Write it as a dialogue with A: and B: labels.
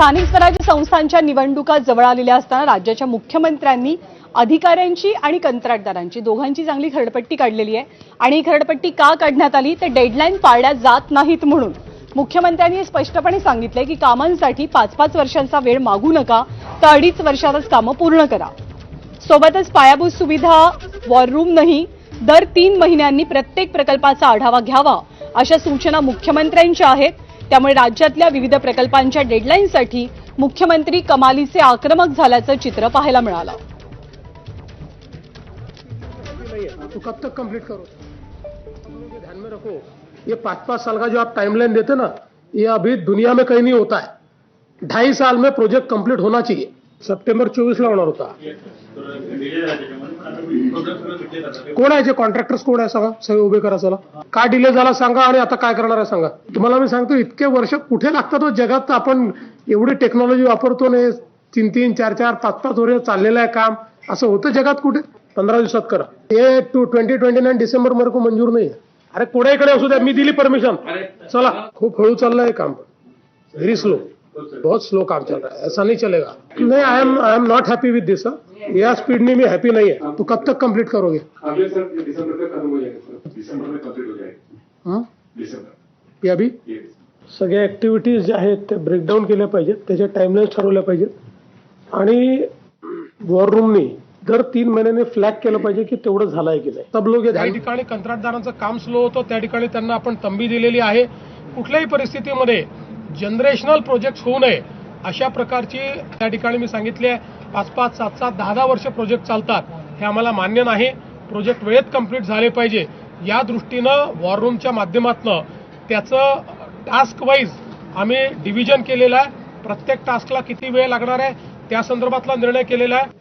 A: स्थानिक स्वराज्य संस्थांच्या निवडणुका जवळ आलेल्या असताना राज्याच्या मुख्यमंत्र्यांनी अधिकाऱ्यांची आणि कंत्राटदारांची दोघांची चांगली खरडपट्टी काढलेली आहे. आणि ही खरडपट्टी का काढण्यात आली? तर डेडलाईन पाळल्या जात नाहीत म्हणून. मुख्यमंत्र्यांनी हे स्पष्टपणे सांगितलंय की कामांसाठी पाच पाच वर्षांचा वेळ मागू नका. तर अडीच वर्षातच कामं पूर्ण करा. सोबतच पायाभूत सुविधा वॉर रूम नाही. दर तीन महिन्यांनी प्रत्येक प्रकल्पाचा आढावा घ्यावा अशा सूचना मुख्यमंत्र्यांच्या आहेत. त्यामुळे राज्यातल्या विविध प्रकल्पांच्या डेडलाईनसाठी मुख्यमंत्री कमालीचे आक्रमक झाल्याचं चित्र पाहायला मिळालं.
B: नहीं तो कब तक कंप्लीट करो? ध्यान में रखो ये पाँच पाँच साल का जो आप टाइमलाइन देते ना ये अभी दुनिया में कहीं नहीं होता है। ढाई साल में प्रोजेक्ट कंप्लीट होना चाहिए। सप्टेंबर चोवीस ला होणार होता. कोण आहे जे कॉन्ट्रॅक्टर्स कोण आहे सांगा? सगळे उभे करा चला. का डिले झाला सांगा आणि आता काय करणार आहे सांगा. तुम्हाला मी सांगतो इतके वर्ष कुठे लागतात हो? जगात आपण एवढी टेक्नॉलॉजी वापरतो नाही. तीन तीन चार चार पाच पाच वर्ष चाललेलं आहे काम. असं होतं जगात कुठे? पंधरा दिवसात करा. हे टू ट्वेंटी ट्वेंटी नाईन डिसेंबरमध्ये को मंजूर नाही अरे कोणाकडे असू द्या मी दिली परमिशन. चला. खूप हळू चाललंय काम. व्हेरी स्लो बहुत स्लो काम चल रहा है। ऐसा नहीं चलेगा। नहीं I M I M not happy with this या स्पीड में मैं हैप्पी नहीं है। तो कब तक कंप्लीट करोगे?
C: अगले सर दिसंबर तक खत्म हो जाएगा सर। दिसंबर में कंप्लीट हो जाएगा।
B: हं?
C: दिसंबर
B: या अभी?
C: ये
B: सगळ्या ऍक्टिव्हिटीज ज्या आहेत त्या ब्रेकडाऊन केल्या पाहिजेत. त्याच्या टाइमलाईन ठरवल्या पाहिजेत. आणि वॉर रूमनी दर तीन महिन्याने फ्लॅग केलं पाहिजे की तेवढं झालंय की नाही. सब लोक त्या ठिकाणी कंत्राटदारांचं काम स्लो होतं. त्या ठिकाणी त्यांना आपण तंबी दिलेली आहे. कुठल्याही परिस्थितीमध्ये जनरेशनल प्रोजेक्ट होऊ नये अशा प्रकारची त्या ठिकाणी मी सांगितले आहे. पाच पाच सात सात दहा दहा वर्ष प्रोजेक्ट चालतात. हे आम्हाला मान्य नाही. प्रोजेक्ट वेळेत कंप्लीट झाले पाहिजे. या दृष्टीनं वॉर रूमच्या माध्यमातनं त्याचं टास्क वाईज आम्ही डिव्हिजन केलेलं आहे. प्रत्येक टास्कला किती वेळ लागणार आहे त्या संदर्भातला निर्णय केलेला आहे.